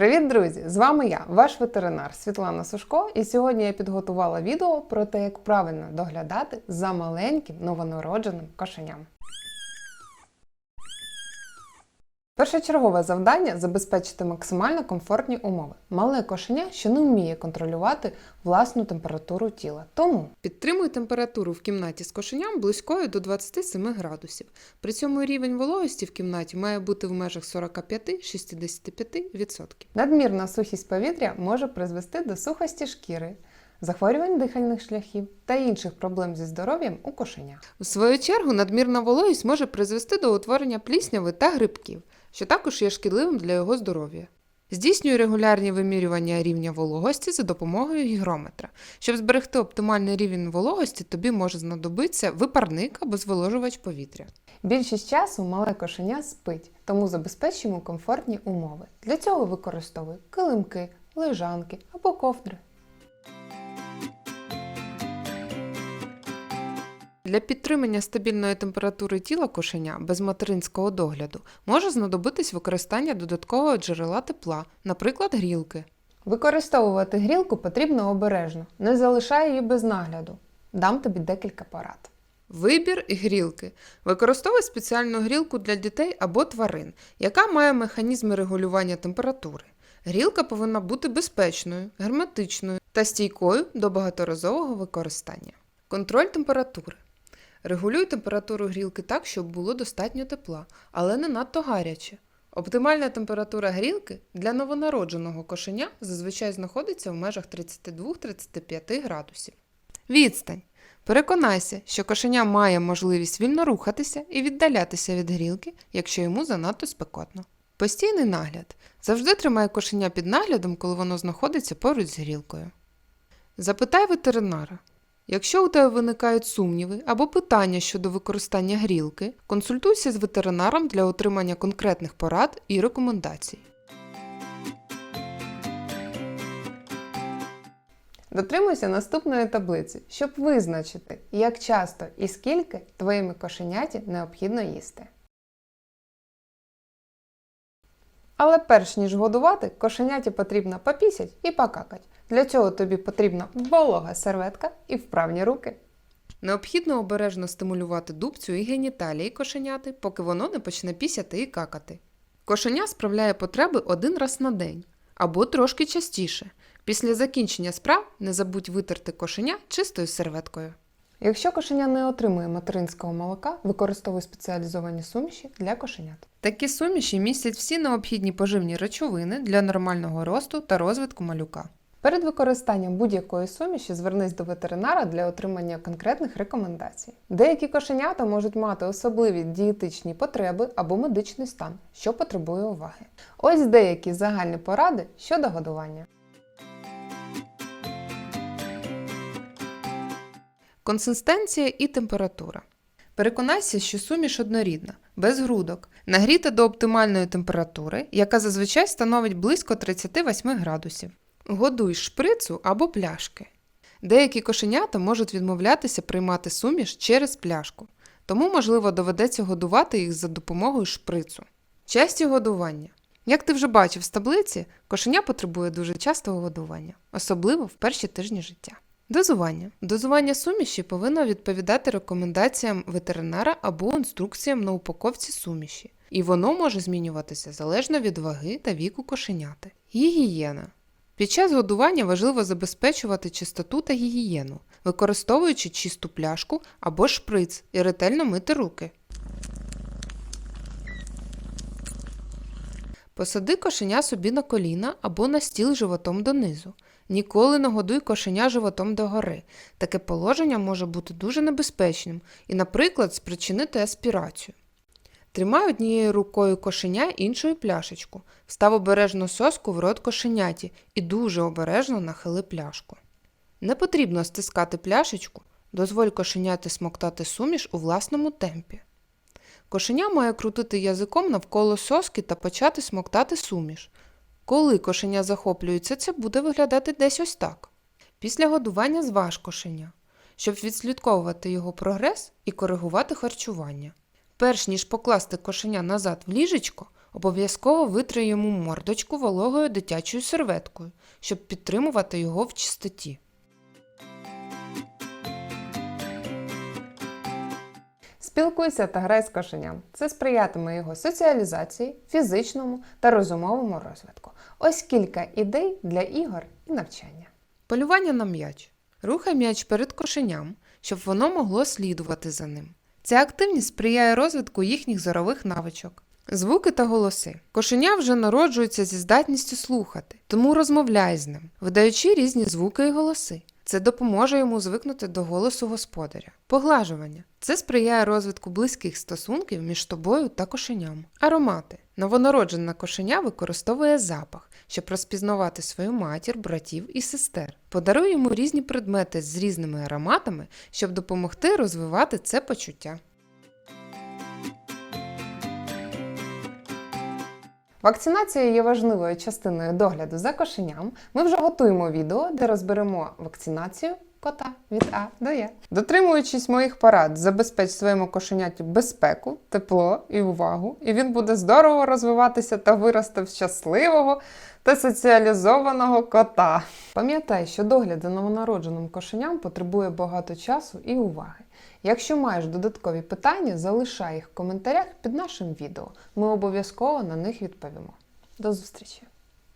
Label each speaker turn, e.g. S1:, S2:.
S1: Привіт, друзі! З вами я, ваш ветеринар Світлана Сушко, і сьогодні я підготувала відео про те, як правильно доглядати за маленьким новонародженим кошеням. Першочергове завдання забезпечити максимально комфортні умови. Мале кошеня, що не вміє контролювати власну температуру тіла. Тому підтримуй температуру в кімнаті з кошеням близькою до 27 градусів. При цьому рівень вологості в кімнаті має бути в межах 45-65%. Надмірна сухість повітря може призвести до сухості шкіри, захворювань дихальних шляхів та інших проблем зі здоров'ям у кошеня. У свою чергу, надмірна вологість може призвести до утворення плісняви та грибків, що також є шкідливим для його здоров'я. Здійснює регулярні вимірювання рівня вологості за допомогою гігрометра. Щоб зберегти оптимальний рівень вологості, тобі може знадобитися випарник або зволожувач повітря. Більшість часу мале кошеня спить, тому забезпечуємо комфортні умови. Для цього використовуй килимки, лежанки або ковдри. Для підтримання стабільної температури тіла кошеня без материнського догляду може знадобитись використання додаткового джерела тепла, наприклад, грілки. Використовувати грілку потрібно обережно, не залишай її без нагляду. Дам тобі декілька порад. Вибір грілки. Використовуй спеціальну грілку для дітей або тварин, яка має механізми регулювання температури. Грілка повинна бути безпечною, герметичною та стійкою до багаторазового використання. Контроль температури. Регулюй температуру грілки так, щоб було достатньо тепла, але не надто гаряче. Оптимальна температура грілки для новонародженого кошеня зазвичай знаходиться в межах 32-35 градусів. Відстань. Переконайся, що кошеня має можливість вільно рухатися і віддалятися від грілки, якщо йому занадто спекотно. Постійний нагляд. Завжди тримай кошеня під наглядом, коли воно знаходиться поруч з грілкою. Запитай ветеринара. Якщо у тебе виникають сумніви або питання щодо використання грілки, консультуйся з ветеринаром для отримання конкретних порад і рекомендацій. Дотримуйся наступної таблиці, щоб визначити, як часто і скільки твоїми кошеняті необхідно їсти. Але перш ніж годувати, кошеняті потрібно попісять і покакать. Для цього тобі потрібна волога серветка і вправні руки. Необхідно обережно стимулювати дубцю і геніталії кошеняти, поки воно не почне пісяти і какати. Кошеня справляє потреби один раз на день або трошки частіше. Після закінчення справ не забудь витерти кошеня чистою серветкою. Якщо кошеня не отримує материнського молока, використовуй спеціалізовані суміші для кошенят. Такі суміші містять всі необхідні поживні речовини для нормального росту та розвитку малюка. Перед використанням будь-якої суміші звернись до ветеринара для отримання конкретних рекомендацій. Деякі кошенята можуть мати особливі дієтичні потреби або медичний стан, що потребує уваги. Ось деякі загальні поради щодо годування. Консистенція і температура. Переконайся, що суміш однорідна, без грудок, нагріта до оптимальної температури, яка зазвичай становить близько 38 градусів. Годуй шприцу або пляшки. Деякі кошенята можуть відмовлятися приймати суміш через пляшку, тому, можливо, доведеться годувати їх за допомогою шприцу. Часті годування. Як ти вже бачив з таблиці, кошеня потребує дуже частого годування, особливо в перші тижні життя. Дозування. Дозування суміші повинно відповідати рекомендаціям ветеринара або інструкціям на упаковці суміші, і воно може змінюватися залежно від ваги та віку кошеняти. Гігієна. Під час годування важливо забезпечувати чистоту та гігієну, використовуючи чисту пляшку або шприц і ретельно мити руки. Посади кошеня собі на коліна або на стіл животом донизу. Ніколи не годуй кошеня животом догори. Таке положення може бути дуже небезпечним і, наприклад, спричинити аспірацію. Тримай однією рукою кошеня іншою пляшечку. Встав обережно соску в рот кошеняті і дуже обережно нахили пляшку. Не потрібно стискати пляшечку, дозволь кошеняти смоктати суміш у власному темпі. Кошеня має крутити язиком навколо соски та почати смоктати суміш. Коли кошеня захоплюється, це буде виглядати десь ось так. Після годування зваж кошеня, щоб відслідковувати його прогрес і коригувати харчування. Перш ніж покласти кошеня назад в ліжечко, Обов'язково витри йому мордочку вологою дитячою серветкою, щоб підтримувати його в чистоті.
S2: Спілкуйся та грай з кошеням. Це сприятиме його соціалізації, фізичному та розумовому розвитку. Ось кілька ідей для ігор і навчання.
S1: Полювання на м'яч. Рухай м'яч перед кошеням, щоб воно могло слідувати за ним. Ця активність сприяє розвитку їхніх зорових навичок. Звуки та голоси. Кошеня вже народжується зі здатністю слухати, тому розмовляй з ним, видаючи різні звуки і голоси. Це допоможе йому звикнути до голосу господаря. Поглажування. Це сприяє розвитку близьких стосунків між тобою та кошеням. Аромати. Новонароджена кошеня використовує запах, щоб розпізнавати свою матір, братів і сестер. Подаруй йому різні предмети з різними ароматами, щоб допомогти розвивати це почуття.
S2: Вакцинація є важливою частиною догляду за кошеням. Ми вже готуємо відео, де розберемо вакцинацію кота від А до Я. Дотримуючись моїх порад, забезпеч своєму кошеняті безпеку, тепло і увагу, і він буде здорово розвиватися та виросте в щасливого та соціалізованого кота. Пам'ятай, що догляд за новонародженим кошеням потребує багато часу і уваги. Якщо маєш додаткові питання, залишай їх в коментарях під нашим відео. Ми обов'язково на них відповімо. До зустрічі!